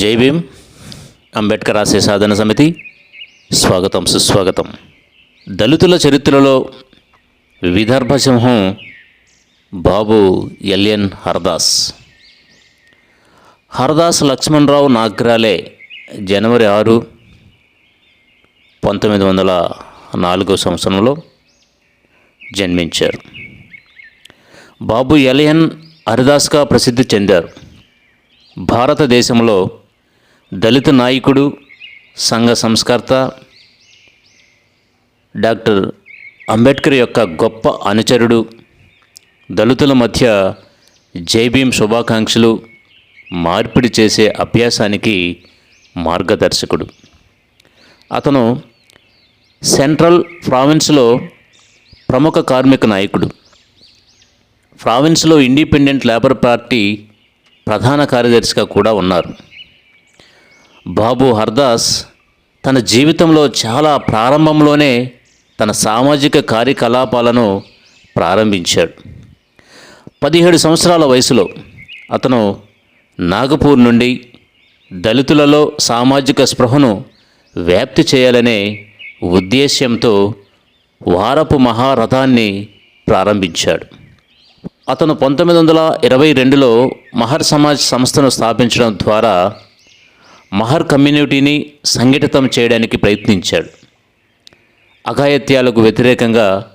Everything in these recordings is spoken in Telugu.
జై భీమ్. అంబేద్కర్ ఆశయ సాధన సమితి. స్వాగతం సుస్వాగతం. దళితుల చరిత్రలో విదర్భ సింహం బాబు ఎల్ఎన్ హర్దాస్. హర్దాస్ లక్ష్మణరావు నాగ్రాలే జనవరి ఆరు పంతొమ్మిది వందల నాలుగో సంవత్సరంలో జన్మించారు. బాబు ఎలియన్ హరిదాస్గా ప్రసిద్ధి చెందారు. భారతదేశంలో దళిత నాయకుడు సంఘ సంస్కర్త డాక్టర్ అంబేద్కర్ యొక్క గొప్ప అనుచరుడు దళితుల మధ్య జైభీం శుభాకాంక్షలు మార్పిడి చేసే అభ్యాసానికి మార్గదర్శకుడు. అతను సెంట్రల్ ప్రావిన్స్లో ప్రముఖ కార్మిక నాయకుడు. ప్రావిన్స్లో ఇండిపెండెంట్ లేబర్ పార్టీ ప్రధాన కార్యదర్శిగా కూడా ఉన్నారు. బాబు హర్దాస్ తన జీవితంలో చాలా ప్రారంభంలోనే తన సామాజిక కార్యకలాపాలను ప్రారంభించాడు. పదిహేడు సంవత్సరాల వయసులో అతను నాగపూర్ నుండి దళితులలో సామాజిక స్పృహను వ్యాప్తి చేయాలనే ఉద్దేశ్యంతో వారపు మహారథాన్ని ప్రారంభించాడు. అతను పంతొమ్మిది వందల ఇరవై రెండులో మహర్ సమాజ్ సంస్థను స్థాపించడం ద్వారా మహర్ కమ్యూనిటీని సంఘటితం చేయడానికి ప్రయత్నించాడు. అఘాయత్యాలకు వ్యతిరేకంగా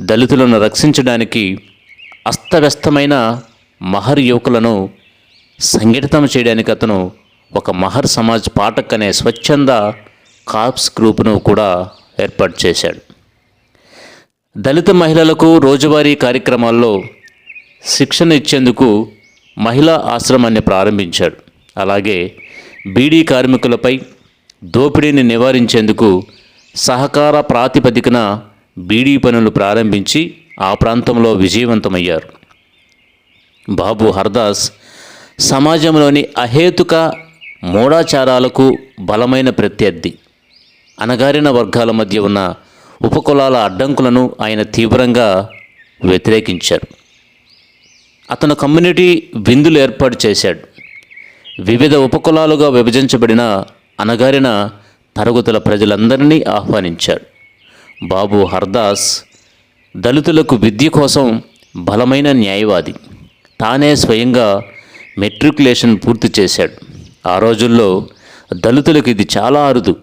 దళితులను రక్షించడానికి అస్తవ్యస్తమైన మహర్ యువకులను సంఘటితం చేయడానికి అతను ఒక మహర్ సమాజ్ పాఠక్ అనే స్వచ్ఛంద కాప్స్ గ్రూపును కూడా ఏర్పాటు చేశాడు. దళిత మహిళలకు రోజువారీ కార్యక్రమాల్లో శిక్షణ ఇచ్చేందుకు మహిళా ఆశ్రమాన్ని ప్రారంభించాడు. అలాగే బీడీ కార్మికులపై దోపిడీని నివారించేందుకు సహకార ప్రాతిపదికన బీడీ పనులు ప్రారంభించి ఆ ప్రాంతంలో విజయవంతమయ్యారు. బాబు హర్దాస్ సమాజంలోని అహేతుక మూఢాచారాలకు బలమైన ప్రత్యర్థి. అణగారిన వర్గాల మధ్య ఉన్న ఉపకులాల అడ్డంకులను ఆయన తీవ్రంగా వ్యతిరేకించారు. అతను కమ్యూనిటీ విందులు ఏర్పాటు చేశాడు. వివిధ ఉపకులాలుగా విభజించబడిన అణగారిన తరగతుల ప్రజలందరినీ ఆహ్వానించాడు. బాబు హర్దాస్ దళితులకు విద్య కోసం బలమైన న్యాయవాది. తానే స్వయంగా మెట్రికులేషన్ పూర్తి చేశాడు. ఆ రోజుల్లో దళితులకు ఇది చాలా అరుదు.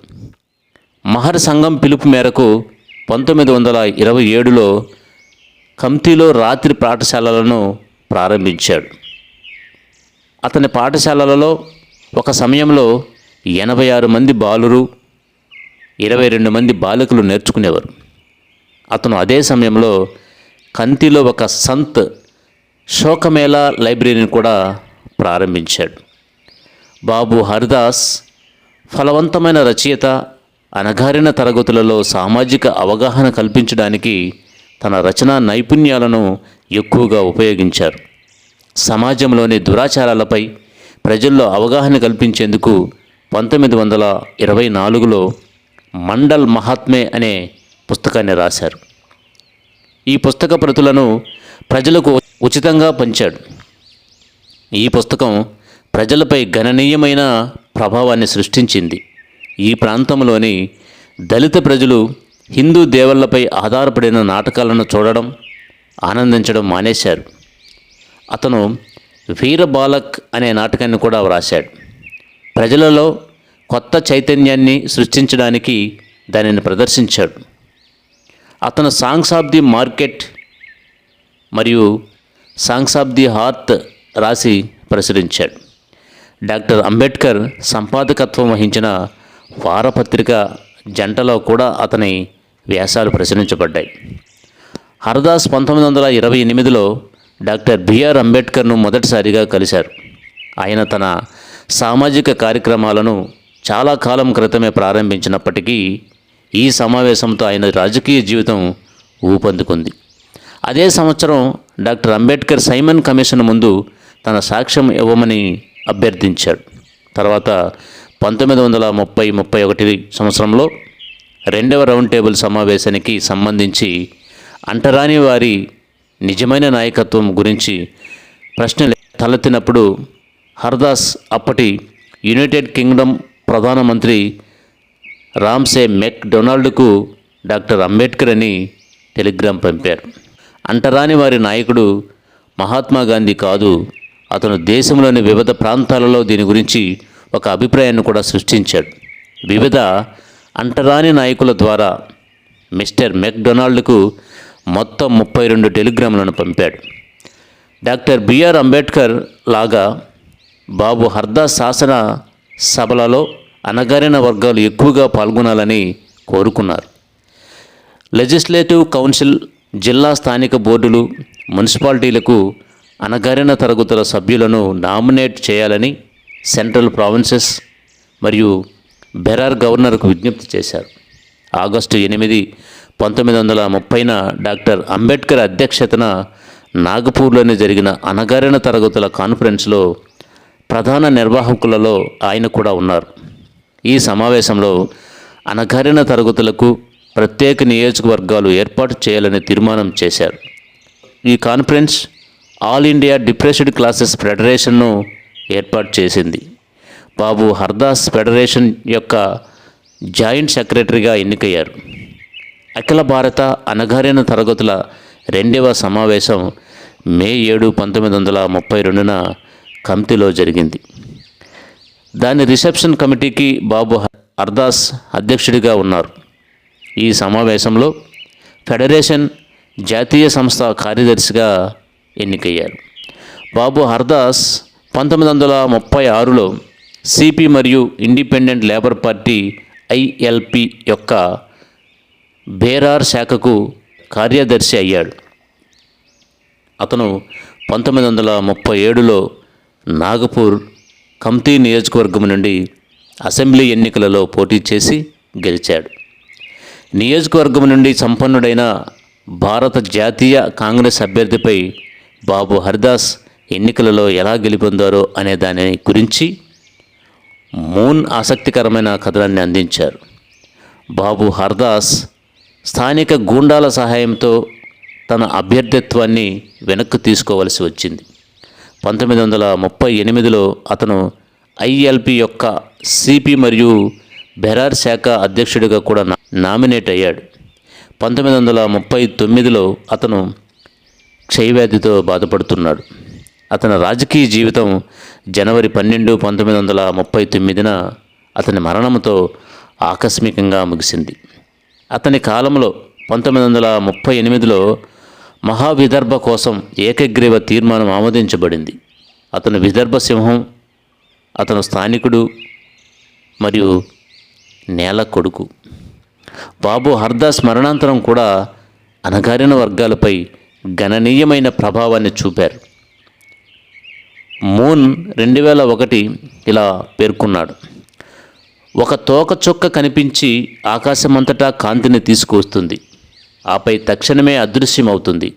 మహర్ సంఘం పిలుపు మేరకు పంతొమ్మిది వందల ఇరవై ఏడులో కమ్తీలో రాత్రి పాఠశాలలను ప్రారంభించాడు. అతని పాఠశాలలలో ఒక సమయంలో ఎనభై ఆరు మంది బాలురు ఇరవై రెండు మంది బాలికలు నేర్చుకునేవారు. అతను అదే సమయంలో కంతిలో ఒక సంత్ శోకమేళా లైబ్రరీని కూడా ప్రారంభించాడు. బాబు హరిదాస్ ఫలవంతమైన రచయిత అణగారిన తరగతులలో సామాజిక అవగాహన కల్పించడానికి తన రచనా నైపుణ్యాలను ఎక్కువగా ఉపయోగించారు. సమాజంలోని దురాచారాలపై ప్రజల్లో అవగాహన కల్పించేందుకు పంతొమ్మిది వందల ఇరవై నాలుగులో మండల్ మహాత్మే అనే పుస్తకాన్ని రాశారు. ఈ పుస్తక ప్రతులను ప్రజలకు ఉచితంగా పంచాడు. ఈ పుస్తకం ప్రజలపై గణనీయమైన ప్రభావాన్ని సృష్టించింది. ఈ ప్రాంతంలోని దళిత ప్రజలు హిందూ దేవుళ్ళపై ఆధారపడిన నాటకాలను చూడడం ఆనందించడం మానేశారు. అతను వీర బాలక్ అనే నాటకాన్ని కూడా వ్రాశాడు. ప్రజలలో కొత్త చైతన్యాన్ని సృష్టించడానికి దానిని ప్రదర్శించాడు. అతను సాంగ్స్ ఆఫ్ ది మార్కెట్ మరియు సాంగ్స్ ఆఫ్ ది హార్త్ రాసి ప్రచురించాడు. డాక్టర్ అంబేద్కర్ సంపాదకత్వం వహించిన వారపత్రిక జంటలో కూడా అతని వ్యాసాలు ప్రచురించబడ్డాయి. హరదాస్ పంతొమ్మిది వందల ఇరవై ఎనిమిదిలో డాక్టర్ బిఆర్ అంబేద్కర్ను మొదటిసారిగా కలిశారు. ఆయన తన సామాజిక కార్యక్రమాలను చాలా కాలం క్రితమే ప్రారంభించినప్పటికీ ఈ సమావేశంతో ఆయన రాజకీయ జీవితం ఊపందుకుంది. అదే సంవత్సరం డాక్టర్ అంబేద్కర్ సైమన్ కమిషన్ ముందు తన సాక్ష్యం ఇవ్వమని అభ్యర్థించాడు. తర్వాత పంతొమ్మిది వందల ముప్పై ముప్పై ఒకటి సంవత్సరంలో రెండవ రౌండ్ టేబుల్ సమావేశానికి సంబంధించి అంటరాని వారి నిజమైన నాయకత్వం గురించి ప్రశ్నలు తలెత్తినప్పుడు హర్దాస్ అప్పటి యునైటెడ్ కింగ్డమ్ ప్రధానమంత్రి రామ్సే మెక్ డొనాల్డ్కు డాక్టర్ అంబేద్కర్ అని టెలిగ్రామ్ పంపారు. అంటరాని వారి నాయకుడు మహాత్మా గాంధీ కాదు అతను దేశంలోని వివిధ ప్రాంతాలలో దీని గురించి ఒక అభిప్రాయాన్ని కూడా సృష్టించాడు. వివిధ అంటరాని నాయకుల ద్వారా మిస్టర్ మెక్డొనాల్డ్కు మొత్తం ముప్పై రెండు టెలిగ్రాములను పంపాడు. డాక్టర్ బిఆర్ అంబేద్కర్ లాగా బాబు హర్దా శాసన సభలలో అనగారిన వర్గాలు ఎక్కువగా పాల్గొనాలని కోరుకున్నారు. లెజిస్లేటివ్ కౌన్సిల్ జిల్లా స్థానిక బోర్డులు మున్సిపాలిటీలకు అనగారిన తరగతుల సభ్యులను నామినేట్ చేయాలని సెంట్రల్ ప్రావిన్సెస్ మరియు బెరార్ గవర్నర్కు విజ్ఞప్తి చేశారు. ఆగస్టు ఎనిమిది పంతొమ్మిది వందల ముప్పైన డాక్టర్ అంబేద్కర్ అధ్యక్షతన నాగపూర్లోనే జరిగిన అణగారిన తరగతుల కాన్ఫరెన్స్లో ప్రధాన నిర్వాహకులలో ఆయన కూడా ఉన్నారు. ఈ సమావేశంలో అణగారిన తరగతులకు ప్రత్యేక నియోజకవర్గాలు ఏర్పాటు చేయాలని తీర్మానం చేశారు. ఈ conference All India Depressed Classes ఫెడరేషన్ను ఏర్పాటు చేసింది. బాబు హర్దాస్ ఫెడరేషన్ యొక్క జాయింట్ సెక్రటరీగా ఎన్నికయ్యారు. అఖిల భారత అనగారిన తరగతుల రెండవ సమావేశం మే ఏడు పంతొమ్మిది వందల ముప్పై రెండున కమిటీలో జరిగింది. దాని రిసెప్షన్ కమిటీకి బాబు అర్దాస్ అధ్యక్షుడిగా ఉన్నారు. ఈ సమావేశంలో ఫెడరేషన్ జాతీయ సంస్థ కార్యదర్శిగా ఎన్నికయ్యారు. బాబు హర్దాస్ పంతొమ్మిది వందల ముప్పై ఆరులో సిపి మరియు ఇండిపెండెంట్ లేబర్ పార్టీ ఐఎల్పి యొక్క బేరార్ శాఖకు కార్యదర్శి అయ్యాడు. అతను పంతొమ్మిది వందల ముప్పై ఏడులో నాగపూర్ కమ్తీ నియోజకవర్గం నుండి అసెంబ్లీ ఎన్నికలలో పోటీ చేసి గెలిచాడు. నియోజకవర్గం నుండి సంపన్నుడైన భారత జాతీయ కాంగ్రెస్ అభ్యర్థిపై బాబు హరిదాస్ ఎన్నికలలో ఎలా గెలుపొందారో అనే దాని గురించి మూన్ ఆసక్తికరమైన కథనాన్ని అందించారు. బాబు హర్దాస్ స్థానిక గూండాల సహాయంతో తన అభ్యర్థిత్వాన్ని వెనక్కు తీసుకోవలసి వచ్చింది. పంతొమ్మిది వందల ముప్పై ఎనిమిదిలో అతను ఐఎల్పి యొక్క సిపి మరియు బెరార్ శాఖ అధ్యక్షుడిగా కూడా నామినేట్ అయ్యాడు. పంతొమ్మిది వందల ముప్పై తొమ్మిదిలో అతను క్షయవ్యాధితో బాధపడుతున్నాడు. అతని రాజకీయ జీవితం జనవరి పన్నెండు పంతొమ్మిది వందల ముప్పై తొమ్మిదిన అతని మరణంతో ఆకస్మికంగా ముగిసింది. అతని కాలంలో పంతొమ్మిది వందల ముప్పై ఎనిమిదిలో మహావిదర్భ కోసం ఏకగ్రీవ తీర్మానం ఆమోదించబడింది. అతను విదర్భ సింహం అతను స్థానికుడు మరియు నేల కొడుకు. బాబు హర్దాస్ మరణాంతరం కూడా అణగారిన వర్గాలపై గణనీయమైన ప్రభావాన్ని చూపారు. మూన్ రెండు వేల ఒకటి ఇలా పేర్కొన్నాడు. ఒక తోక చుక్క కనిపించి ఆకాశమంతటా కాంతిని తీసుకువస్తుంది. ఆపై తక్షణమే అదృశ్యమవుతుంది.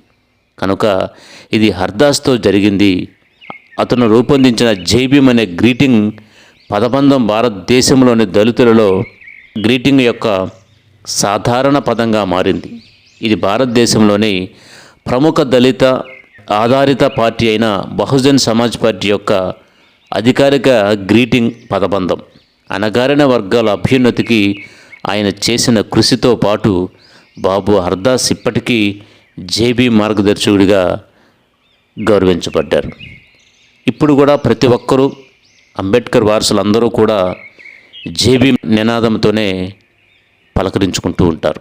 కనుక ఇది హర్దాస్తో జరిగింది. అతను రూపొందించిన జైబీమ్ అనే గ్రీటింగ్ పదబంధం భారతదేశంలోని దళితులలో గ్రీటింగ్ యొక్క సాధారణ పదంగా మారింది. ఇది భారతదేశంలోని ప్రముఖ దళిత ఆధారిత పార్టీ అయిన బహుజన్ సమాజ్ పార్టీ యొక్క అధికారిక గ్రీటింగ్ పదబంధం. అణగారిన వర్గాల అభ్యున్నతికి ఆయన చేసిన కృషితో పాటు బాబు హర్దాస్ ఇప్పటికీ జేబీ మార్గదర్శకుడిగా గౌరవించబడ్డారు. ఇప్పుడు కూడా ప్రతి ఒక్కరూ అంబేద్కర్ వారసులందరూ కూడా జేబీ నినాదంతోనే పలకరించుకుంటూ ఉంటారు.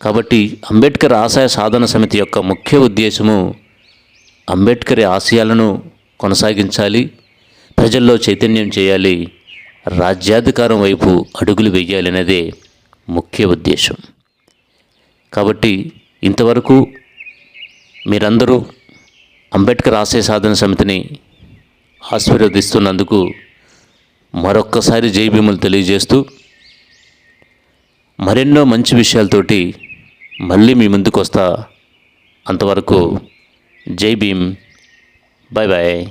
కాబట్టి అంబేద్కర్ ఆశయ సాధన సమితి యొక్క ముఖ్య ఉద్దేశము అంబేద్కర్ ఆశయాలను కొనసాగించాలి ప్రజల్లో చైతన్యం చేయాలి రాజ్యాధికారం వైపు అడుగులు వేయాలనేదే ముఖ్య ఉద్దేశం. కాబట్టి ఇంతవరకు మీరందరూ అంబేద్కర్ ఆశయ సాధన సమితిని ఆశీర్వదిస్తున్నందుకు మరొక్కసారి జైభీములు తెలియజేస్తూ మరెన్నో మంచి విషయాలతోటి మళ్ళీ మీ ముందుకు వస్తా అంతవరకు జై భీమ్. Bye bye